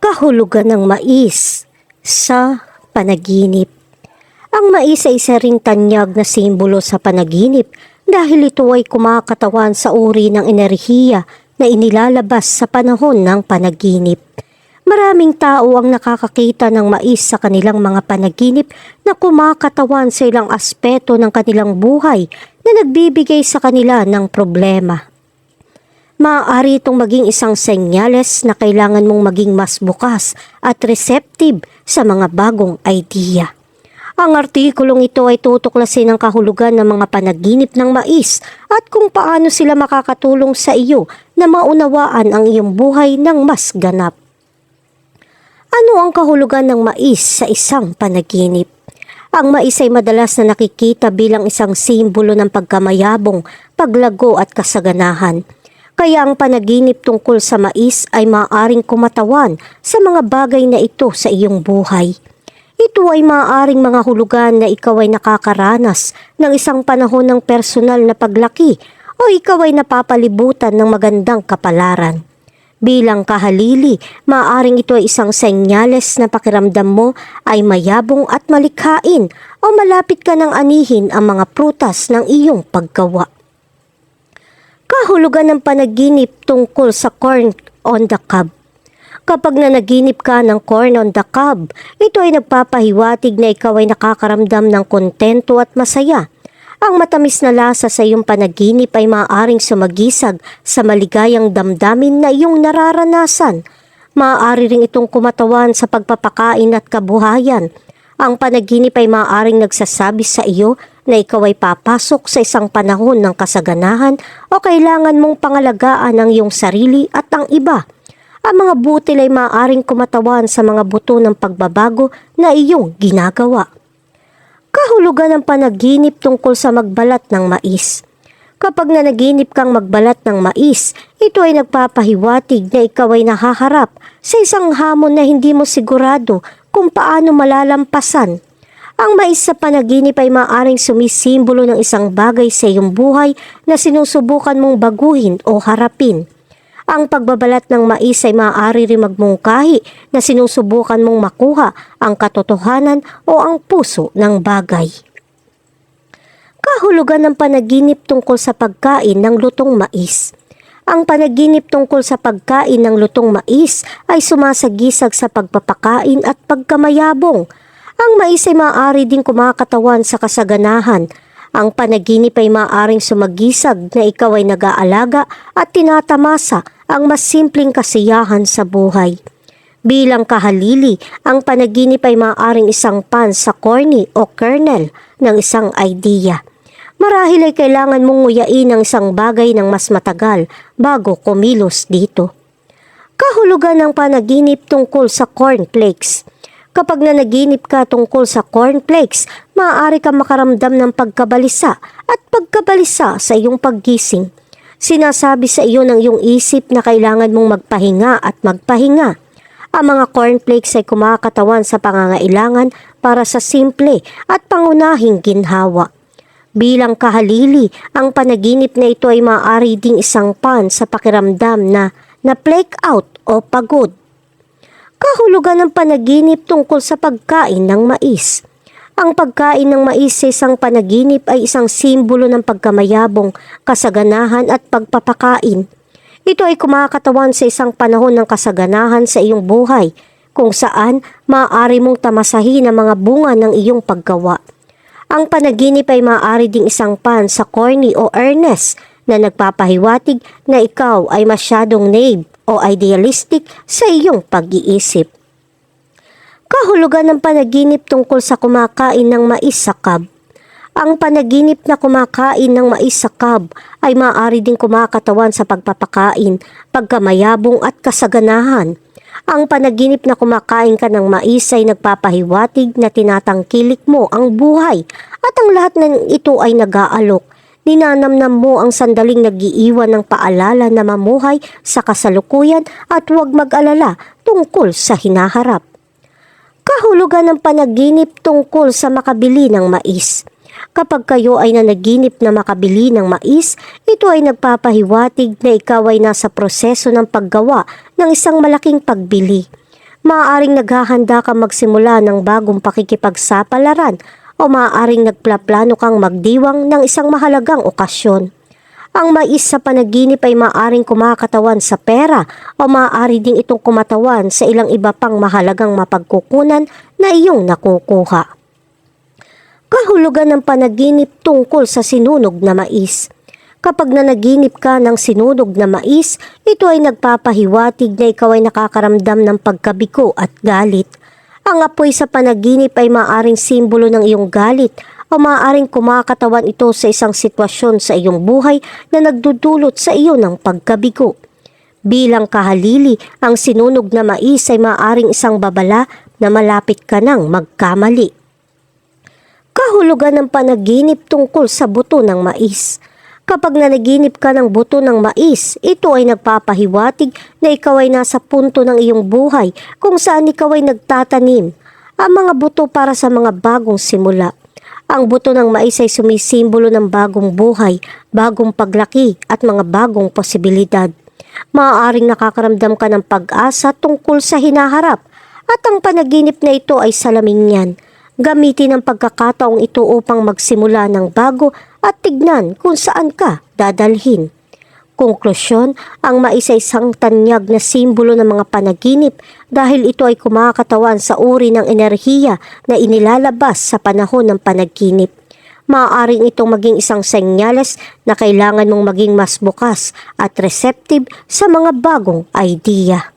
kahulugan ng mais sa panaginip. Ang mais ay isa ring tanyag na simbolo sa panaginip dahil ito ay kumakatawan sa uri ng enerhiya na inilalabas sa panahon ng panaginip. Maraming tao ang nakakakita ng mais sa kanilang mga panaginip na kumakatawan sa ilang aspeto ng kanilang buhay na nagbibigay sa kanila ng problema. Maaari itong maging isang senyales na kailangan mong maging mas bukas at receptive sa mga bagong idea. Ang artikulong ito ay tutuklasin ang kahulugan ng mga panaginip ng mais at kung paano sila makakatulong sa iyo na maunawaan ang iyong buhay ng mas ganap. Ano ang kahulugan ng mais sa isang panaginip? Ang mais ay madalas na nakikita bilang isang simbolo ng pagkamayabong, paglago at kasaganahan. Kaya ang panaginip tungkol sa mais ay maaaring kumatawan sa mga bagay na ito sa iyong buhay. Ito ay maaaring mga hulugan na ikaw ay nakakaranas ng isang panahon ng personal na paglaki o ikaw ay napapalibutan ng magandang kapalaran. Bilang kahalili, maaaring ito ay isang senyales na pakiramdam mo ay mayabong at malikhain o malapit ka ng anihin ang mga prutas ng iyong paggawa. Kahulugan ng panaginip tungkol sa corn on the cob. Kapag nanaginip ka ng corn on the cob, ito ay nagpapahiwatig na ikaw ay nakakaramdam ng kontento at masaya. Ang matamis na lasa sa iyong panaginip ay maaaring sumagisag sa maligayang damdamin na iyong nararanasan. Maaari ring itong kumatawan sa pagpapakain at kabuhayan. Ang panaginip ay maaaring nagsasabi sa iyo na ikaw ay papasok sa isang panahon ng kasaganahan o kailangan mong pangalagaan ang iyong sarili at ang iba. Ang mga butil ay maaaring kumatawan sa mga buto ng pagbabago na iyong ginagawa. Kahulugan ng panaginip tungkol sa magbalat ng mais. Kapag nanaginip kang magbalat ng mais, ito ay nagpapahiwatig na ikaw ay nahaharap sa isang hamon na hindi mo sigurado kung paano malalampasan. Ang mais sa panaginip ay maaaring sumisimbolo ng isang bagay sa iyong buhay na sinusubukan mong baguhin o harapin. Ang pagbabalat ng mais ay maaari rin magmungkahi na sinusubukan mong makuha ang katotohanan o ang puso ng bagay. Kahulugan ng panaginip tungkol sa pagkain ng lutong mais. Ang panaginip tungkol sa pagkain ng lutong mais ay sumasagisag sa pagpapakain at pagkamayabong. Ang mais ay maaari din kumakatawan sa kasaganahan. Ang panaginip ay maaaring sumagisag na ikaw ay nag-aalaga at tinatamasa ang mas simpleng kasiyahan sa buhay. Bilang kahalili, ang panaginip ay maaaring isang pan sa corny o kernel ng isang idea. Marahil ay kailangan mong nguyain ang isang bagay ng mas matagal bago kumilos dito. Kahulugan ng panaginip tungkol sa cornflakes. Kapag nanaginip ka tungkol sa cornflakes, maaari ka makaramdam ng pagkabalisa at pagkabalisa sa iyong paggising. Sinasabi sa iyo ng iyong isip na kailangan mong magpahinga at magpahinga. Ang mga cornflakes ay kumakatawan sa pangangailangan para sa simple at pangunahing ginhawa. Bilang kahalili, ang panaginip na ito ay maaari ding isang pan sa pakiramdam na na flake out o pagod. Kahulugan ng panaginip tungkol sa pagkain ng mais. Ang pagkain ng mais sa isang panaginip ay isang simbolo ng pagkamayabong, kasaganahan at pagpapakain. Ito ay kumakatawan sa isang panahon ng kasaganahan sa iyong buhay, kung saan maaari mong tamasahin ang mga bunga ng iyong paggawa. Ang panaginip ay maaari ding isang pan sa corny o earnest na nagpapahiwatig na ikaw ay masyadong naive o idealistic sa iyong pag-iisip. Kahulugan ng panaginip tungkol sa kumakain ng mais sa kab. Ang panaginip na kumakain ng mais sa kab ay maaari ding kumakatawan sa pagpapakain, pagkamayabong at kasaganahan. Ang panaginip na kumakain ka ng mais ay nagpapahiwatig na tinatangkilik mo ang buhay at ang lahat ng ito ay nag-aalok. Ninanamnam mo ang sandaling nagiiwan ng paalala na mamuhay sa kasalukuyan at huwag mag-alala tungkol sa hinaharap. Kahulugan ng panaginip tungkol sa makabili ng mais. Kapag kayo ay nanaginip na makabili ng mais, ito ay nagpapahiwatig na ikaw ay nasa proseso ng paggawa ng isang malaking pagbili. Maaaring naghahanda ka magsimula ng bagong pakikipagsapalaran o maaaring nagplaplano kang magdiwang ng isang mahalagang okasyon. Ang mais sa panaginip ay maaaring kumakatawan sa pera o maaari ding itong kumatawan sa ilang iba pang mahalagang mapagkukunan na iyong nakukuha. Kahulugan ng panaginip tungkol sa sinunog na mais. Kapag nanaginip ka ng sinunog na mais, ito ay nagpapahiwatig na ikaw ay nakakaramdam ng pagkabiko at galit. Ang apoy sa panaginip ay maaring simbolo ng iyong galit o maaaring kumakatawan ito sa isang sitwasyon sa iyong buhay na nagdudulot sa iyo ng pagkabigo. Bilang kahalili, ang sinunog na mais ay maaaring isang babala na malapit ka nang magkamali. Kahulugan ng panaginip tungkol sa buto ng mais. Kapag nanaginip ka ng buto ng mais, ito ay nagpapahiwatig na ikaw ay nasa punto ng iyong buhay kung saan ikaw ay nagtatanim. Ang mga buto para sa mga bagong simula. Ang buto ng mais ay sumisimbolo ng bagong buhay, bagong paglaki at mga bagong posibilidad. Maaaring nakakaramdam ka ng pag-asa tungkol sa hinaharap at ang panaginip na ito ay salamin yan. Gamitin ang pagkakataong ito upang magsimula ng bago at tignan kung saan ka dadalhin. Konklusyon, ang mais ay isang tanyag na simbolo ng mga panaginip dahil ito ay kumakatawan sa uri ng enerhiya na inilalabas sa panahon ng panaginip. Maaaring itong maging isang senyales na kailangan mong maging mas bukas at receptive sa mga bagong idea.